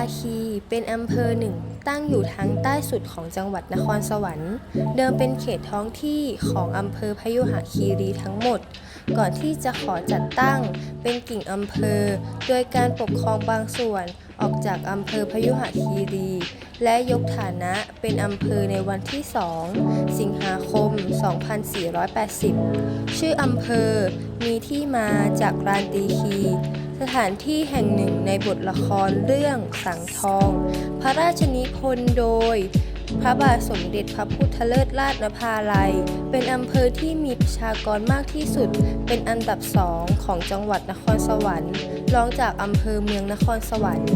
าคี เป็นอำเภอหนึ่ง ตั้งอยู่ทางใต้สุดของจังหวัดนครสวรรค์ เดิมเป็นเขตท้องที่ของอำเภอพยุหคีรีทั้งหมด ก่อนที่จะขอจัดตั้งเป็นกิ่งอำเภอ โดยการปกครองบางส่วนออกจากอำเภอพยุหคีรี และยกฐานะเป็นอำเภอในวันที่ 2 สิงหาคม 2480 ชื่ออำเภอมีที่มาจากลานตีคี สถานที่แห่งหนึ่งในบทละครเรื่องสังทอง พระราชนิพนธ์โดย พระบาทสมเด็จพระพุทธเลิศราชนภาลัย เป็นอำเภอที่มีประชากรมากที่สุด เป็นอันดับสองของจังหวัดนครสวรรค์ รองจากอำเภอเมืองนครสวรรค์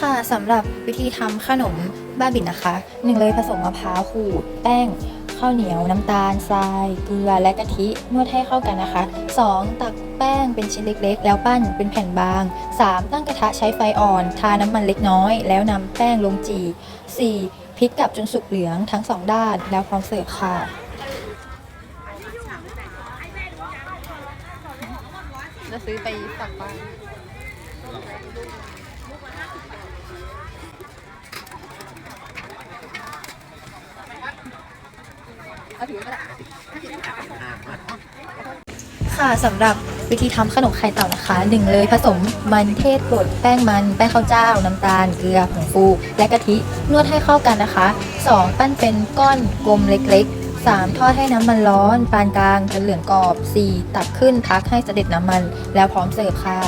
ค่ะสำหรับวิธีทำขนมบ้าบินนะคะหนึ่งเลยผสมมะพร้าวขูด แป้ง ข้าวเหนียว น้ำตาลทราย เกลือและกะทินวดให้เข้ากันนะคะ 2. ตักแป้งเป็นชิ้นเล็กๆ แล้วปั้นเป็นแผ่นบาง 3. ตั้งกระทะใช้ไฟอ่อน ทาน้ำมันเล็กน้อย แล้วนำแป้งลงจี 4. พลิกกลับจนสุกเหลืองทั้งสองด้านแล้วพร้อมเสิร์ฟค่ะจะซื้อไปฝากบ้าน ค่ะสำหรับวิธีทำขนมไข่เต่านะคะหนึ่งเลยผสมมันเทศบดแป้งมัน แป้งข้าวเจ้า น้ำตาล เกลือผงฟู และกะทินวดให้เข้ากันนะคะ 2. ปั้นเป็นก้อนกลมเล็กๆ 3. ทอดให้น้ำมันร้อน ปานกลางจนเหลืองกรอบ 4. ตักขึ้นพักให้เสด็จน้ำมัน แล้วพร้อมเสิร์ฟค่ะ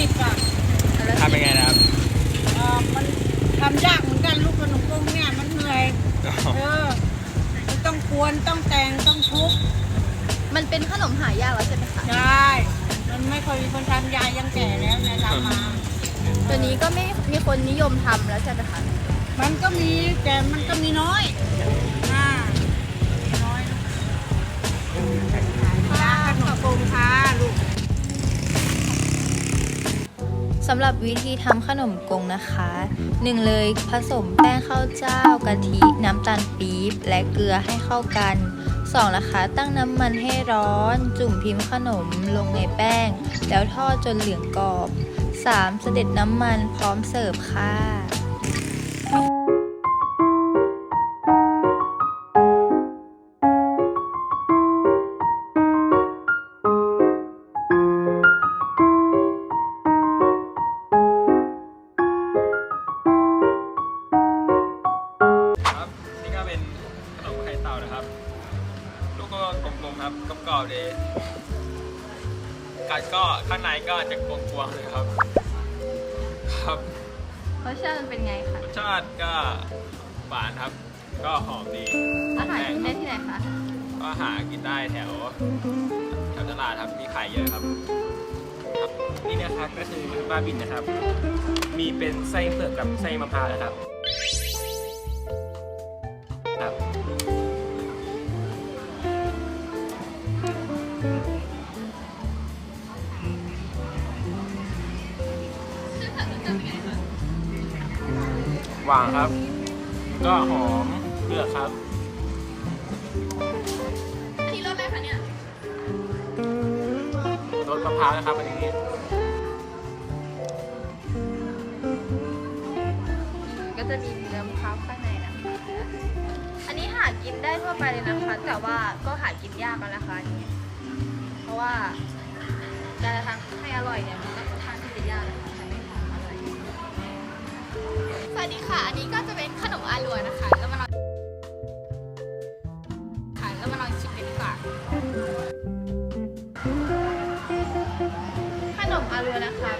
สิบอะทำยังไงนะครับเอ่อมันทำยากเหมือนกันลูกขนมกงเนี่ยมันเหนื่อยเออมันต้องกวนต้องแต่งต้องทุบมันเป็นขนมหายากแล้วใช่ไหมคะใช่มันไม่ค่อยมีคนทำยายยังแก่แล้วเนี่ยทำมา ตัวนี้ก็ไม่มีคนนิยมทำแล้วใช่ไหมคะ มันก็มีแต่มันก็มีน้อยอ่ามีน้อยลูก สำหรับวิธีทำขนมกงนะคะหนึ่งเลยผสมแป้งข้าวเจ้ากะทิน้ำตาลปี๊บและเกลือให้เข้ากันสองนะคะตั้งน้ำมันให้ร้อน จุ่มพิมพ์ขนมลงในแป้ง แล้วทอดจนเหลืองกรอบ 3. เสด็จน้ำมันพร้อมเสิร์ฟค่ะ ครับกรอบๆดีกัดก็ข้างในก็จะกวงๆเลยครับ ครับรสชาติมันเป็นไงคะรสชาติก็หวานครับ ก็หอมดีอาหารกินได้ที่ไหนคะก็หากินได้แถวแถวตลาดครับมีขายเยอะครับครับนี่นะครับก็คือบ้าบินนะครับ มีเป็นไส้เผือกกับไส้มะพร้าวนะครับครับ หวานครับ ก็หอมเปลือกครับ อันนี้รสอะไรคะเนี่ย รสมะพร้าวนะครับอันนี้ ก็จะมีเนื้อมะพร้าวข้างในนะคะ อันนี้หากินได้ทั่วไปเลยนะคะ แต่ว่าก็หากินยากกันนะคะอันนี้เพราะว่าการจะทำให้อร่อยเนี่ยมันก็ค่อนข้างที่จะยากนะคะ สวัสดีค่ะ อันนี้ก็จะเป็นขนมอาลัวนะคะ แล้วมาลองค่ะแล้วมาลองชิมกันดีกว่า ขนมอาลัวนะคะ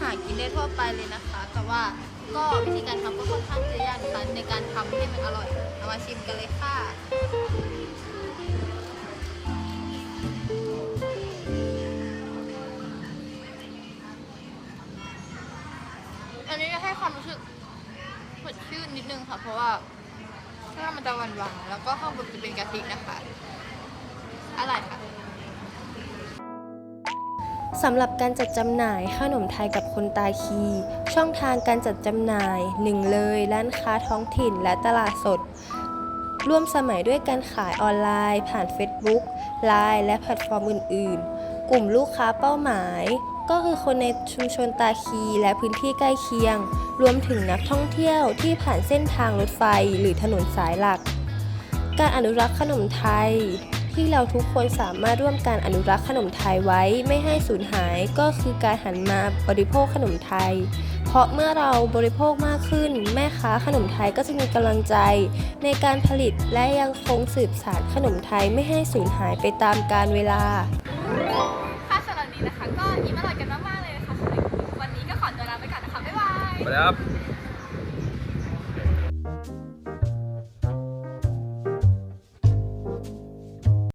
หากินได้ทั่วไปเลยนะคะ แต่ว่าก็วิธีการทำก็ค่อนข้างจะยากนะคะในการทำให้มันอร่อย เอามาชิมกันเลยค่ะอันนี้จะให้ความรู้สึกสดชื่นนิดนึงค่ะ เพราะว่าข้างล่างมันจะหวานๆแล้วก็ข้างบนจะเป็นกะทินะคะอร่อยค่ะ สำหรับการจัดจำหน่ายขนมไทยกับคนตาคี ช่องทางการจัดจำหน่าย 1 เลย ร้านค้าท้องถิ่นและตลาดสด ร่วมสมัยด้วยการขายออนไลน์ ผ่าน Facebook Line และแพลตฟอร์มอื่น ๆ กลุ่มลูกค้าเป้าหมาย ก็คือคนในชุมชนตาคีและพื้นที่ใกล้เคียง รวมถึงนักท่องเที่ยวที่ผ่านเส้นทางรถไฟหรือถนนสายหลัก การอนุรักษ์ขนมไทย ที่เราทุกคนสามารถร่วมการอนุรักษ์ขนมไทยไว้ไม่ให้สูญหายก็คือการหันมาบริโภคขนมไทย เพราะเมื่อเราบริโภคมากขึ้น แม่ค้าขนมไทยก็จะมีกำลังใจ ในการผลิตและยังคงสืบสานขนมไทยไม่ให้สูญหายไปตามกาลเวลา ค่ะสำหรับวันนี้นะคะ ก็ยิ้มอร่อยกันมากๆเลยนะคะวันนี้ก็ขอตัวลาไปก่อนนะคะ บ๊ายบาย ไปแล้วครับ